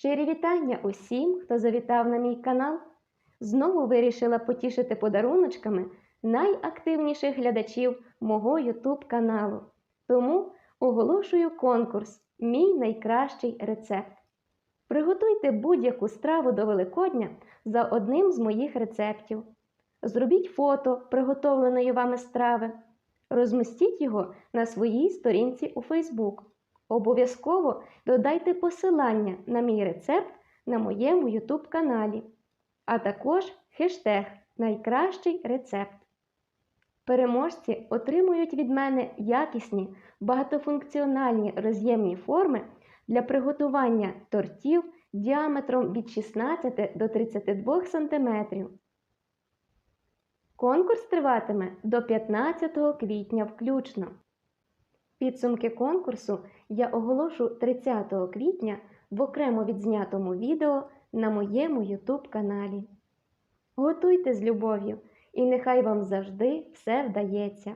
Щирі вітання усім, хто завітав на мій канал. Знову вирішила потішити подаруночками найактивніших глядачів мого YouTube каналу. Тому оголошую конкурс Мій найкращий рецепт. Приготуйте будь-яку страву до Великодня за одним з моїх рецептів. Зробіть фото приготовленої вами страви. Розмістіть його на своїй сторінці у Facebook. Обов'язково додайте посилання на мій рецепт на моєму YouTube каналі, а також хештег Найкращий рецепт. Переможці отримують від мене якісні багатофункціональні роз'ємні форми для приготування тортів діаметром від 16 до 32 см. Конкурс триватиме до 15 квітня включно. Підсумки конкурсу я оголошу 30 квітня в окремо відзнятому відео на моєму YouTube каналі. Готуйте з любов'ю, і нехай вам завжди все вдається.